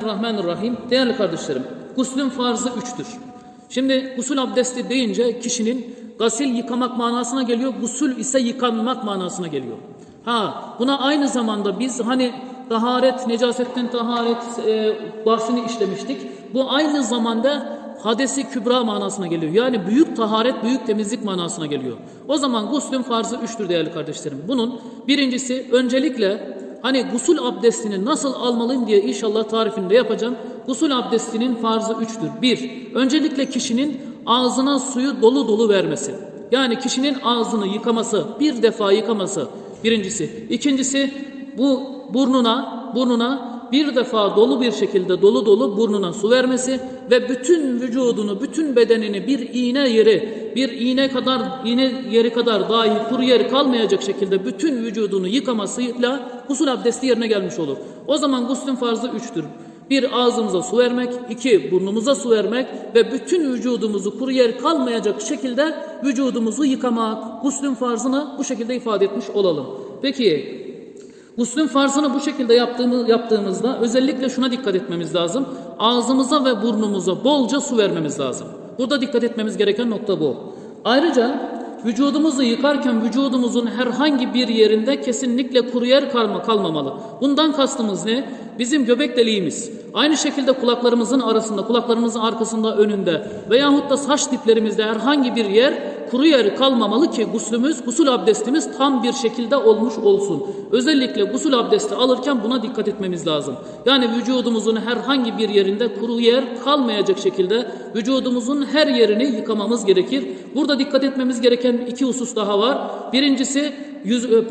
Bismillahirrahmanirrahim. Değerli kardeşlerim, guslün farzı üçtür. Şimdi gusül abdesti deyince kişinin gasil yıkamak manasına geliyor, gusül ise yıkanmak manasına geliyor. Ha, buna aynı zamanda biz hani taharet, necasetten taharet e, bahsini işlemiştik. Bu aynı zamanda hadesi kübra manasına geliyor. Yani büyük taharet, büyük temizlik manasına geliyor. O zaman guslün farzı üçtür değerli kardeşlerim. Bunun birincisi öncelikle Hani gusül abdestini nasıl almalıyım diye inşallah tarifini de yapacağım. Gusül abdestinin farzı üçtür. Bir, öncelikle kişinin ağzına suyu dolu dolu vermesi. Yani kişinin ağzını yıkaması, bir defa yıkaması birincisi. İkincisi bu burnuna, burnuna bir defa dolu bir şekilde dolu dolu burnuna su vermesi ve bütün vücudunu, bütün bedenini bir iğne yeri, bir iğne kadar, iğne yeri kadar dahi kuru yer kalmayacak şekilde bütün vücudunu yıkamasıyla gusül abdesti yerine gelmiş olur. O zaman guslün farzı üçtür. Bir ağzımıza su vermek, iki burnumuza su vermek ve bütün vücudumuzu kuru yer kalmayacak şekilde vücudumuzu yıkamak. Guslün farzını bu şekilde ifade etmiş olalım. Peki Guslün farzını bu şekilde yaptığımız, yaptığımızda özellikle şuna dikkat etmemiz lazım. Ağzımıza ve burnumuza bolca su vermemiz lazım. Burada dikkat etmemiz gereken nokta bu. Ayrıca vücudumuzu yıkarken vücudumuzun herhangi bir yerinde kesinlikle kuru yer kalma, kalmamalı. Bundan kastımız ne? Bizim göbek deliğimiz. Aynı şekilde kulaklarımızın arasında, kulaklarımızın arkasında, önünde veyahut da saç diplerimizde herhangi bir yer kuru yer kalmamalı ki guslümüz, gusül abdestimiz tam bir şekilde olmuş olsun. Özellikle gusül abdesti alırken buna dikkat etmemiz lazım. Yani vücudumuzun herhangi bir yerinde kuru yer kalmayacak şekilde vücudumuzun her yerini yıkamamız gerekir. Burada dikkat etmemiz gereken iki husus daha var. Birincisi yüz, e,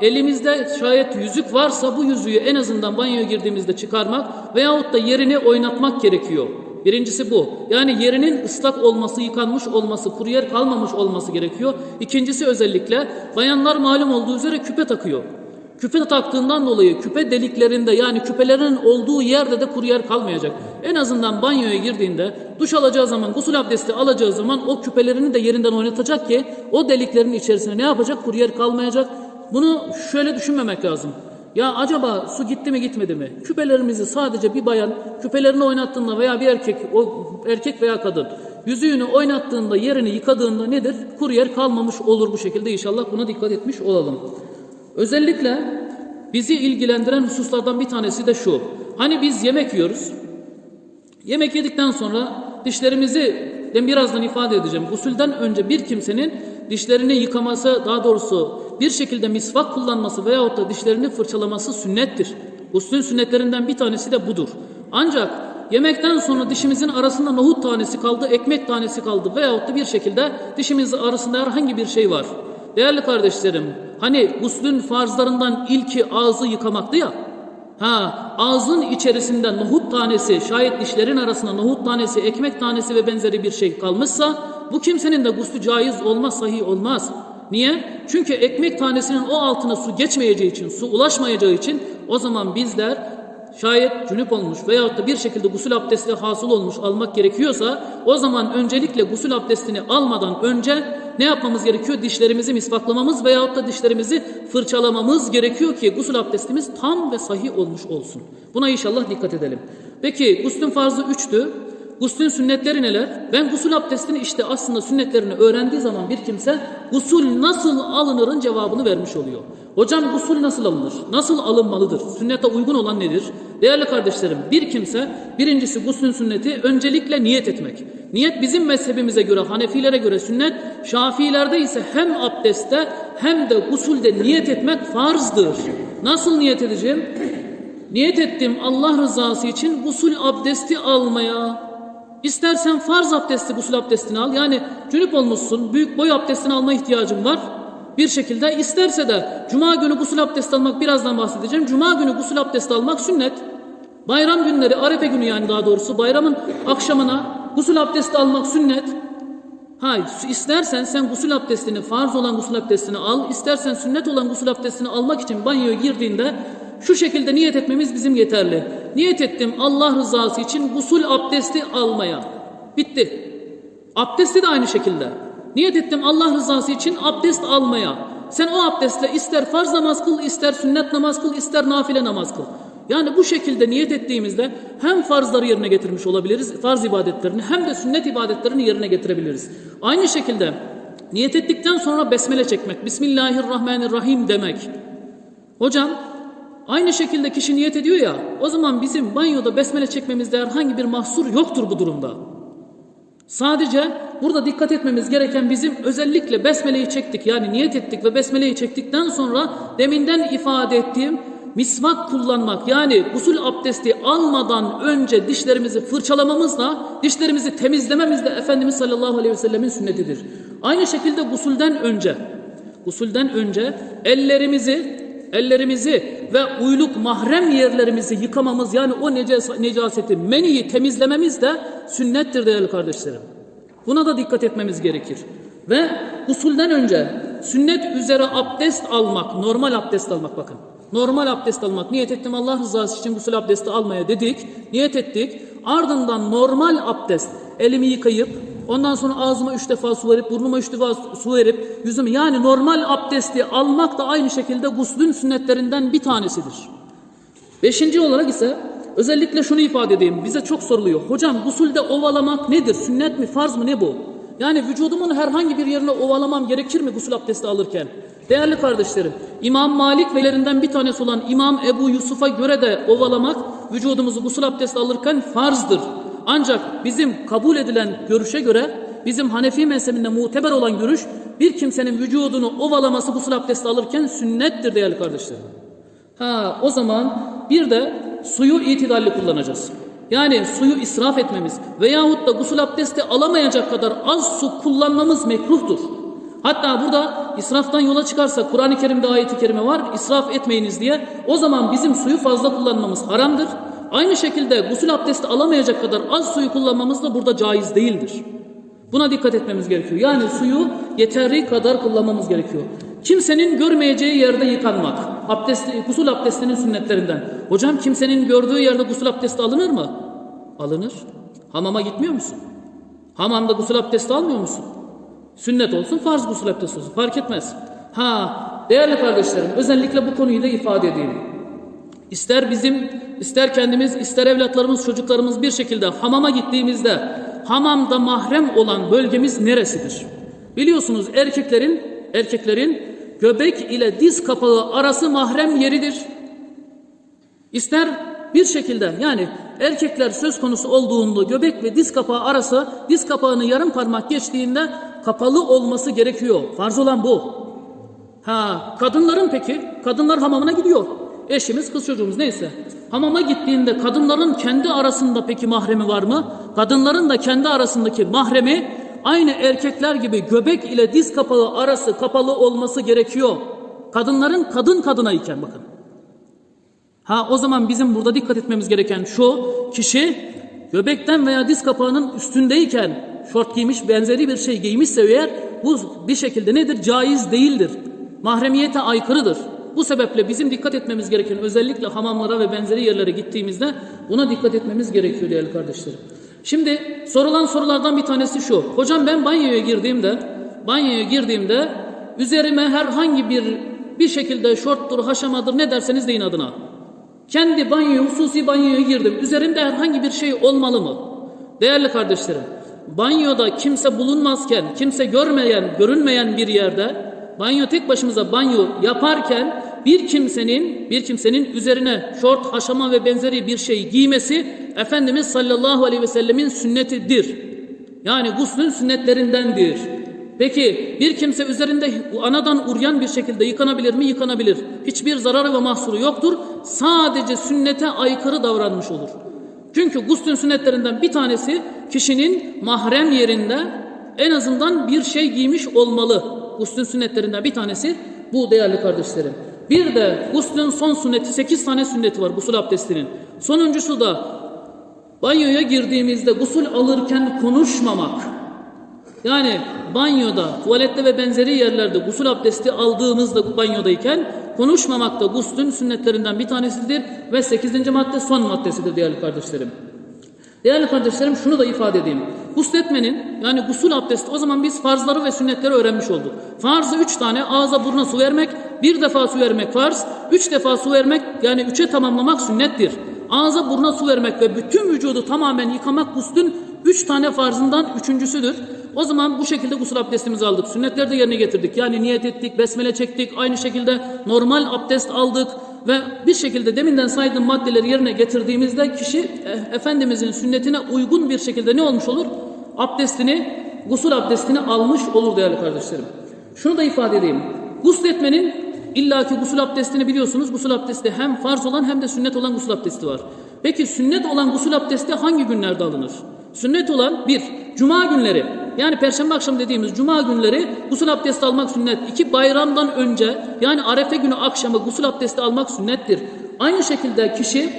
elimizde şayet yüzük varsa bu yüzüğü en azından banyoya girdiğimizde çıkarmak veyahut da yerini oynatmak gerekiyor. Birincisi bu. Yani yerinin ıslak olması, yıkanmış olması, kuru yer kalmamış olması gerekiyor. İkincisi özellikle bayanlar malum olduğu üzere küpe takıyor. Küpe taktığından dolayı küpe deliklerinde yani küpelerin olduğu yerde de kuru yer kalmayacak. En azından banyoya girdiğinde duş alacağı zaman, gusül abdesti alacağı zaman o küpelerini de yerinden oynatacak ki o deliklerin içerisine ne yapacak? Kuru yer kalmayacak. Bunu şöyle düşünmemek lazım. Ya acaba su gitti mi gitmedi mi? Küpelerimizi sadece bir bayan küpelerini oynattığında veya bir erkek o erkek veya kadın yüzüğünü oynattığında yerini yıkadığında nedir? Kuru yer kalmamış olur bu şekilde inşallah buna dikkat etmiş olalım. Özellikle bizi ilgilendiren hususlardan bir tanesi de şu. Hani biz yemek yiyoruz. Yemek yedikten sonra dişlerimizi ben birazdan ifade edeceğim. Gusülden önce bir kimsenin dişlerini yıkaması, daha doğrusu bir şekilde misvak kullanması veyahut da dişlerini fırçalaması sünnettir. Guslün sünnetlerinden bir tanesi de budur. Ancak yemekten sonra dişimizin arasında nohut tanesi kaldı, ekmek tanesi kaldı veyahut da bir şekilde dişimizin arasında herhangi bir şey var. Değerli kardeşlerim, hani guslün farzlarından ilki ağzı yıkamaktı ya. Ha, ağzın içerisinde nohut tanesi, şayet dişlerin arasında nohut tanesi, ekmek tanesi ve benzeri bir şey kalmışsa bu kimsenin de guslu caiz olmaz, sahih olmaz. Niye? Çünkü ekmek tanesinin o altına su geçmeyeceği için, su ulaşmayacağı için o zaman bizler şayet cünüp olmuş veyahut da bir şekilde gusül abdesti hasıl olmuş almak gerekiyorsa o zaman öncelikle gusül abdestini almadan önce ne yapmamız gerekiyor? Dişlerimizi misvaklamamız veyahut da dişlerimizi fırçalamamız gerekiyor ki gusül abdestimiz tam ve sahih olmuş olsun. Buna inşallah dikkat edelim. Peki guslün farzı üçtü. Guslün sünnetleri neler? Ben gusül abdestini işte aslında sünnetlerini öğrendiği zaman bir kimse gusül nasıl alınırın cevabını vermiş oluyor. Hocam gusül nasıl alınır? Nasıl alınmalıdır? Sünnete uygun olan nedir? Değerli kardeşlerim bir kimse birincisi guslün sünneti öncelikle niyet etmek. Niyet bizim mezhebimize göre Hanefilere göre sünnet, Şafilerde ise hem abdestte hem de gusülde niyet etmek farzdır. Nasıl niyet edeceğim? Niyet ettim Allah rızası için gusül abdesti almaya. İstersen farz abdesti gusül abdestini al. Yani cünüp olmuşsun, büyük boy abdestini alma ihtiyacın var. Bir şekilde isterse de cuma günü gusül abdesti almak birazdan bahsedeceğim. Cuma günü gusül abdesti almak sünnet. Bayram günleri, arefe günü yani daha doğrusu bayramın akşamına gusül abdesti almak sünnet. Hayır, istersen sen gusül abdestini, farz olan gusül abdestini al, istersen sünnet olan gusül abdestini almak için banyoya girdiğinde şu şekilde niyet etmemiz bizim yeterli. Niyet ettim Allah rızası için gusül abdesti almaya. Bitti. Abdesti de aynı şekilde. Niyet ettim Allah rızası için abdest almaya. Sen o abdestle ister farz namaz kıl, ister sünnet namaz kıl, ister nafile namaz kıl. Yani bu şekilde niyet ettiğimizde hem farzları yerine getirmiş olabiliriz, farz ibadetlerini hem de sünnet ibadetlerini yerine getirebiliriz. Aynı şekilde niyet ettikten sonra besmele çekmek, Bismillahirrahmanirrahim demek. Hocam aynı şekilde kişi niyet ediyor ya, o zaman bizim banyoda besmele çekmemizde herhangi bir mahsur yoktur bu durumda. Sadece burada dikkat etmemiz gereken bizim özellikle besmeleyi çektik yani niyet ettik ve besmeleyi çektikten sonra deminden ifade ettiğim misvak kullanmak yani gusül abdesti almadan önce dişlerimizi fırçalamamızla dişlerimizi temizlememiz de Efendimiz sallallahu aleyhi ve sellemin sünnetidir. Aynı şekilde gusülden önce gusülden önce ellerimizi ellerimizi ve uyluk mahrem yerlerimizi yıkamamız yani o necaseti meniyi temizlememiz de sünnettir değerli kardeşlerim. Buna da dikkat etmemiz gerekir. Ve usulden önce sünnet üzere abdest almak, normal abdest almak bakın. Normal abdest almak. Niyet ettim Allah rızası için gusül abdesti almaya dedik. Niyet ettik. Ardından normal abdest. Elimi yıkayıp ondan sonra ağzıma üç defa su verip burnuma üç defa su verip yüzümü yani normal abdesti almak da aynı şekilde guslün sünnetlerinden bir tanesidir. Beşinci olarak ise özellikle şunu ifade edeyim. Bize çok soruluyor. Hocam gusülde ovalamak nedir? Sünnet mi? Farz mı? Ne bu? Yani vücudumun herhangi bir yerine ovalamam gerekir mi gusül abdesti alırken? Değerli kardeşlerim, İmam Malik velerinden bir tanesi olan İmam Ebu Yusuf'a göre de ovalamak vücudumuzu gusül abdesti alırken farzdır. Ancak bizim kabul edilen görüşe göre bizim Hanefi mezhebinde muteber olan görüş bir kimsenin vücudunu ovalaması gusül abdesti alırken sünnettir değerli kardeşlerim. Ha o zaman bir de suyu itidalli kullanacağız. Yani suyu israf etmemiz veyahut da gusül abdesti alamayacak kadar az su kullanmamız mekruhtur. Hatta burada israftan yola çıkarsa Kur'an-ı Kerim'de ayeti kerime var israf etmeyiniz diye o zaman bizim suyu fazla kullanmamız haramdır. Aynı şekilde gusül abdesti alamayacak kadar az suyu kullanmamız da burada caiz değildir. Buna dikkat etmemiz gerekiyor. Yani suyu yeterli kadar kullanmamız gerekiyor. Kimsenin görmeyeceği yerde yıkanmak. Abdesti, gusül abdestinin sünnetlerinden. Hocam kimsenin gördüğü yerde gusül abdesti alınır mı? Alınır. Hamama gitmiyor musun? Hamamda gusül abdesti almıyor musun? Sünnet olsun, farz gusül abdesti olsun. Fark etmez. Ha, değerli kardeşlerim, özellikle bu konuyu da ifade edeyim. İster bizim, ister kendimiz, ister evlatlarımız, çocuklarımız bir şekilde hamama gittiğimizde hamamda mahrem olan bölgemiz neresidir? Biliyorsunuz erkeklerin erkeklerin göbek ile diz kapağı arası mahrem yeridir. İster bir şekilde yani erkekler söz konusu olduğunda göbek ve diz kapağı arası diz kapağını yarım parmak geçtiğinde kapalı olması gerekiyor. Farz olan bu. Ha kadınların peki kadınlar hamamına gidiyor. Eşimiz kız çocuğumuz neyse. Hamama gittiğinde kadınların kendi arasında peki mahremi var mı? Kadınların da kendi arasındaki mahremi aynı erkekler gibi göbek ile diz kapağı arası kapalı olması gerekiyor. Kadınların kadın kadına iken bakın. Ha o zaman bizim burada dikkat etmemiz gereken şu kişi göbekten veya diz kapağının üstündeyken şort giymiş benzeri bir şey giymişse eğer bu bir şekilde nedir? Caiz değildir. Mahremiyete aykırıdır. Bu sebeple bizim dikkat etmemiz gereken özellikle hamamlara ve benzeri yerlere gittiğimizde buna dikkat etmemiz gerekiyor değerli kardeşlerim. Şimdi sorulan sorulardan bir tanesi şu. Hocam ben banyoya girdiğimde banyoya girdiğimde üzerime herhangi bir bir şekilde şorttur, haşamadır ne derseniz deyin adına. Kendi banyoya, hususi banyoya girdim. Üzerimde herhangi bir şey olmalı mı? Değerli kardeşlerim, banyoda kimse bulunmazken, kimse görmeyen, görünmeyen bir yerde banyo tek başımıza banyo yaparken bir kimsenin bir kimsenin üzerine şort, haşama ve benzeri bir şey giymesi Efendimiz sallallahu aleyhi ve sellemin sünnetidir. Yani guslün sünnetlerindendir. Peki bir kimse üzerinde anadan uryan bir şekilde yıkanabilir mi? Yıkanabilir. Hiçbir zararı ve mahsuru yoktur. Sadece sünnete aykırı davranmış olur. Çünkü guslün sünnetlerinden bir tanesi kişinin mahrem yerinde en azından bir şey giymiş olmalı. Guslün sünnetlerinden bir tanesi bu değerli kardeşlerim. Bir de guslün son sünneti 8 tane sünneti var gusül abdestinin. Sonuncusu da banyoya girdiğimizde gusül alırken konuşmamak. Yani banyoda, tuvalette ve benzeri yerlerde gusül abdesti aldığımızda banyodayken konuşmamak da guslün sünnetlerinden bir tanesidir ve 8. madde son maddesidir değerli kardeşlerim. Değerli kardeşlerim şunu da ifade edeyim. Gusletmenin yani gusül abdesti o zaman biz farzları ve sünnetleri öğrenmiş olduk. Farzı üç tane ağza buruna su vermek, bir defa su vermek farz, üç defa su vermek yani üçe tamamlamak sünnettir. Ağza buruna su vermek ve bütün vücudu tamamen yıkamak guslün üç tane farzından üçüncüsüdür. O zaman bu şekilde gusül abdestimizi aldık. Sünnetleri de yerine getirdik. Yani niyet ettik, besmele çektik. Aynı şekilde normal abdest aldık. Ve bir şekilde deminden saydığım maddeleri yerine getirdiğimizde kişi e, Efendimizin sünnetine uygun bir şekilde ne olmuş olur? Abdestini, gusül abdestini almış olur değerli kardeşlerim. Şunu da ifade edeyim. Gusletmenin illaki gusül abdestini biliyorsunuz. Gusül abdesti hem farz olan hem de sünnet olan gusül abdesti var. Peki sünnet olan gusül abdesti hangi günlerde alınır? Sünnet olan bir, cuma günleri. Yani perşembe akşam dediğimiz cuma günleri gusül abdesti almak sünnet. İki, bayramdan önce yani arefe günü akşamı gusül abdesti almak sünnettir. Aynı şekilde kişi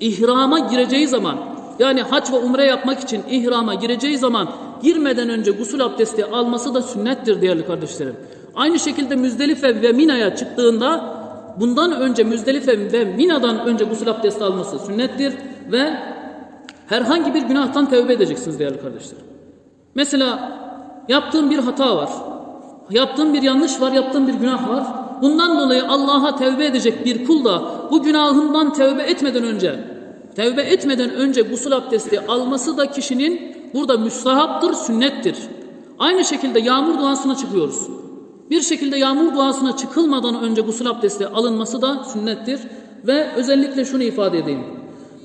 ihrama gireceği zaman yani hac ve umre yapmak için ihrama gireceği zaman girmeden önce gusül abdesti alması da sünnettir değerli kardeşlerim. Aynı şekilde Müzdelife ve Mina'ya çıktığında bundan önce Müzdelife ve Mina'dan önce gusül abdesti alması sünnettir ve herhangi bir günahtan tevbe edeceksiniz değerli kardeşlerim. Mesela yaptığım bir hata var. Yaptığım bir yanlış var, yaptığım bir günah var. Bundan dolayı Allah'a tevbe edecek bir kul da bu günahından tevbe etmeden önce, tevbe etmeden önce gusül abdesti alması da kişinin burada müstahaptır, sünnettir. Aynı şekilde yağmur duasına çıkıyoruz. Bir şekilde yağmur duasına çıkılmadan önce gusül abdesti alınması da sünnettir. Ve özellikle şunu ifade edeyim.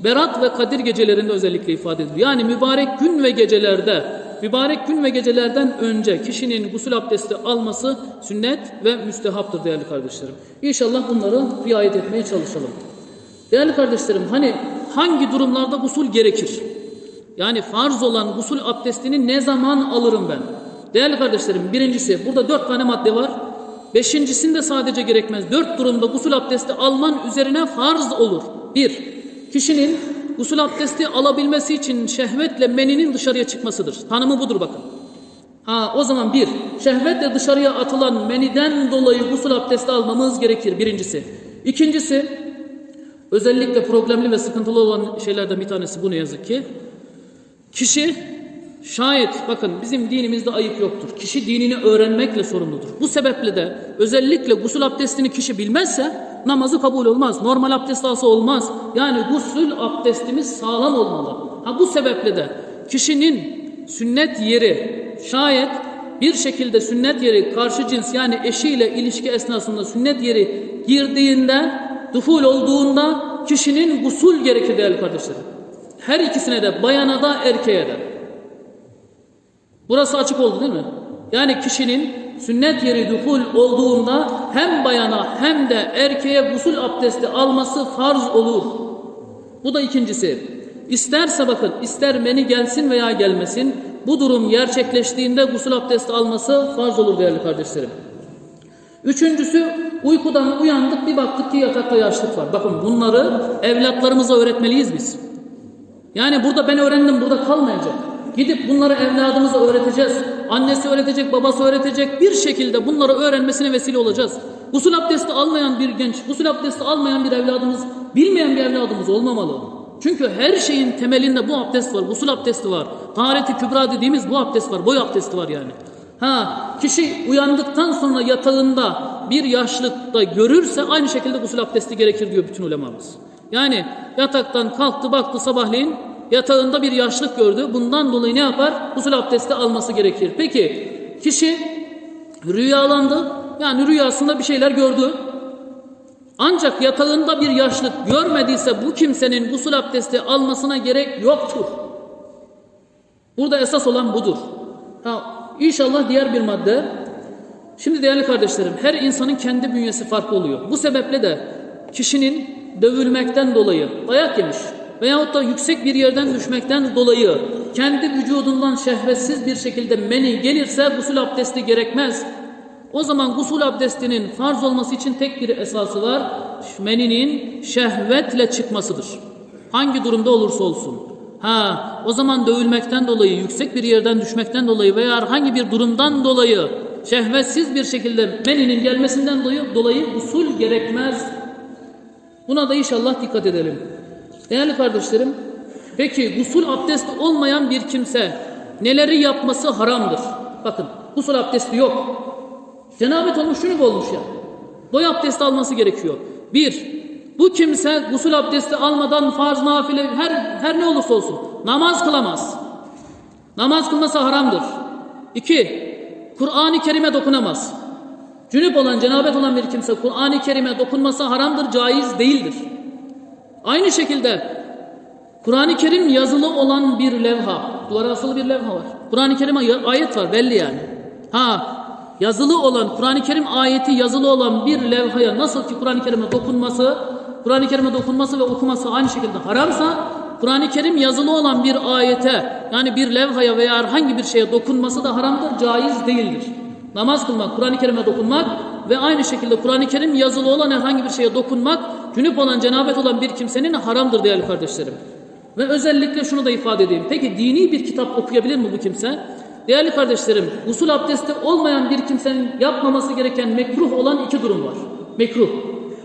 Berat ve Kadir gecelerinde özellikle ifade ediliyor. Yani mübarek gün ve gecelerde, mübarek gün ve gecelerden önce kişinin gusül abdesti alması sünnet ve müstehaptır değerli kardeşlerim. İnşallah bunları riayet etmeye çalışalım. Değerli kardeşlerim hani hangi durumlarda gusül gerekir? Yani farz olan gusül abdestini ne zaman alırım ben? Değerli kardeşlerim birincisi burada dört tane madde var. Beşincisinde sadece gerekmez. Dört durumda gusül abdesti alman üzerine farz olur. Bir, kişinin gusül abdesti alabilmesi için şehvetle meninin dışarıya çıkmasıdır. Tanımı budur bakın. Ha o zaman bir, şehvetle dışarıya atılan meniden dolayı gusül abdesti almamız gerekir birincisi. İkincisi, özellikle problemli ve sıkıntılı olan şeylerden bir tanesi bu ne yazık ki. Kişi şayet bakın bizim dinimizde ayıp yoktur. Kişi dinini öğrenmekle sorumludur. Bu sebeple de özellikle gusül abdestini kişi bilmezse namazı kabul olmaz. Normal abdest alsa olmaz. Yani gusül abdestimiz sağlam olmalı. Ha bu sebeple de kişinin sünnet yeri şayet bir şekilde sünnet yeri karşı cins yani eşiyle ilişki esnasında sünnet yeri girdiğinde duhul olduğunda kişinin gusul gerekir değerli kardeşlerim. Her ikisine de bayana da erkeğe de. Burası açık oldu değil mi? Yani kişinin sünnet yeri duhul olduğunda hem bayana hem de erkeğe gusül abdesti alması farz olur. Bu da ikincisi. İsterse bakın ister meni gelsin veya gelmesin bu durum gerçekleştiğinde gusül abdesti alması farz olur değerli kardeşlerim. Üçüncüsü uykudan uyandık bir baktık ki yatakta yaşlık var. Bakın bunları evlatlarımıza öğretmeliyiz biz. Yani burada ben öğrendim burada kalmayacak. Gidip bunları evladımıza öğreteceğiz. Annesi öğretecek, babası öğretecek. Bir şekilde bunları öğrenmesine vesile olacağız. Gusül abdesti almayan bir genç, gusül abdesti almayan bir evladımız, bilmeyen bir evladımız olmamalı. Çünkü her şeyin temelinde bu abdest var, gusül abdesti var. Tahareti kübra dediğimiz bu abdest var, boy abdesti var yani. Ha, kişi uyandıktan sonra yatağında bir yaşlıkta görürse aynı şekilde gusül abdesti gerekir diyor bütün ulemamız. Yani yataktan kalktı baktı sabahleyin yatağında bir yaşlık gördü. Bundan dolayı ne yapar? Gusül abdesti alması gerekir. Peki kişi rüyalandı. Yani rüyasında bir şeyler gördü. Ancak yatağında bir yaşlık görmediyse bu kimsenin gusül abdesti almasına gerek yoktur. Burada esas olan budur. Ha, inşallah diğer bir madde. Şimdi değerli kardeşlerim her insanın kendi bünyesi farklı oluyor. Bu sebeple de kişinin dövülmekten dolayı dayak yemiş veyahut da yüksek bir yerden düşmekten dolayı kendi vücudundan şehvetsiz bir şekilde meni gelirse gusül abdesti gerekmez. O zaman gusül abdestinin farz olması için tek bir esası var. Meninin şehvetle çıkmasıdır. Hangi durumda olursa olsun. Ha, o zaman dövülmekten dolayı, yüksek bir yerden düşmekten dolayı veya herhangi bir durumdan dolayı şehvetsiz bir şekilde meninin gelmesinden dolayı, dolayı usul gerekmez. Buna da inşallah dikkat edelim. Değerli kardeşlerim, peki gusül abdesti olmayan bir kimse neleri yapması haramdır? Bakın, gusül abdesti yok. Cenabet olmuş, şunu olmuş ya. Boy abdesti alması gerekiyor. Bir, bu kimse gusül abdesti almadan farz, nafile, her, her ne olursa olsun namaz kılamaz. Namaz kılması haramdır. İki, Kur'an-ı Kerim'e dokunamaz. Cünüp olan, cenabet olan bir kimse Kur'an-ı Kerim'e dokunması haramdır, caiz değildir. Aynı şekilde Kur'an-ı Kerim yazılı olan bir levha, duvara asılı bir levha var. Kur'an-ı Kerim'e ayet var belli yani. Ha, yazılı olan, Kur'an-ı Kerim ayeti yazılı olan bir levhaya nasıl ki Kur'an-ı Kerim'e dokunması, Kur'an-ı Kerim'e dokunması ve okuması aynı şekilde haramsa, Kur'an-ı Kerim yazılı olan bir ayete, yani bir levhaya veya herhangi bir şeye dokunması da haramdır, caiz değildir. Namaz kılmak, Kur'an-ı Kerim'e dokunmak ve aynı şekilde Kur'an-ı Kerim yazılı olan herhangi bir şeye dokunmak, cünüp olan, cenabet olan bir kimsenin haramdır değerli kardeşlerim. Ve özellikle şunu da ifade edeyim. Peki dini bir kitap okuyabilir mi bu kimse? Değerli kardeşlerim, usul abdesti olmayan bir kimsenin yapmaması gereken mekruh olan iki durum var. Mekruh.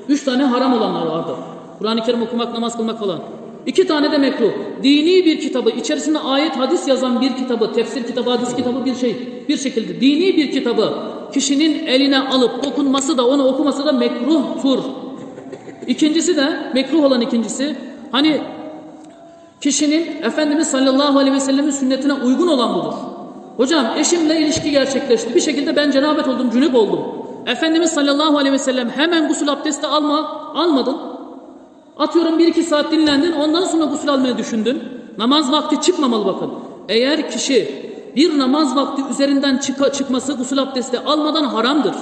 Üç tane haram olanlar vardır. Kur'an-ı Kerim okumak, namaz kılmak falan. İki tane de mekruh. Dini bir kitabı, içerisinde ayet, hadis yazan bir kitabı, tefsir kitabı, hadis kitabı bir şey. Bir şekilde dini bir kitabı kişinin eline alıp dokunması da, onu okuması da mekruhtur. İkincisi de, mekruh olan ikincisi, hani Kişinin Efendimiz sallallahu aleyhi ve sellemin sünnetine uygun olan budur. Hocam eşimle ilişki gerçekleşti. Bir şekilde ben cenabet oldum, cünüp oldum. Efendimiz sallallahu aleyhi ve sellem hemen gusül abdesti alma, almadın. Atıyorum bir iki saat dinlendin, ondan sonra gusül almayı düşündün. Namaz vakti çıkmamalı bakın. Eğer kişi bir namaz vakti üzerinden çıka, çıkması gusül abdesti almadan haramdır.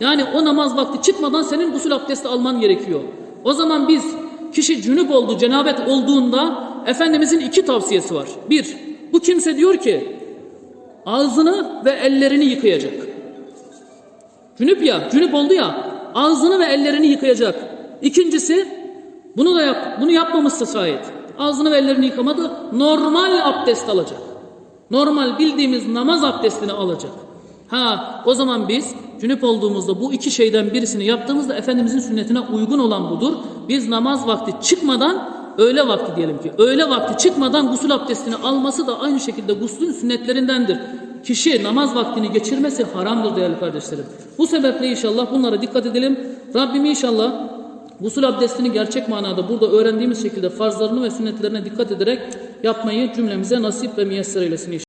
Yani o namaz vakti çıkmadan senin gusül abdesti alman gerekiyor. O zaman biz kişi cünüp oldu, cenabet olduğunda Efendimizin iki tavsiyesi var. Bir, bu kimse diyor ki ağzını ve ellerini yıkayacak. Cünüp ya, cünüp oldu ya, ağzını ve ellerini yıkayacak. İkincisi, bunu da yap, bunu yapmamışsa şayet, ağzını ve ellerini yıkamadı, normal abdest alacak. Normal bildiğimiz namaz abdestini alacak. Ha, o zaman biz cünüp olduğumuzda bu iki şeyden birisini yaptığımızda Efendimizin sünnetine uygun olan budur. Biz namaz vakti çıkmadan öğle vakti diyelim ki öğle vakti çıkmadan gusül abdestini alması da aynı şekilde guslün sünnetlerindendir. Kişi namaz vaktini geçirmesi haramdır değerli kardeşlerim. Bu sebeple inşallah bunlara dikkat edelim. Rabbim inşallah gusül abdestini gerçek manada burada öğrendiğimiz şekilde farzlarını ve sünnetlerine dikkat ederek yapmayı cümlemize nasip ve müyesser eylesin inşallah.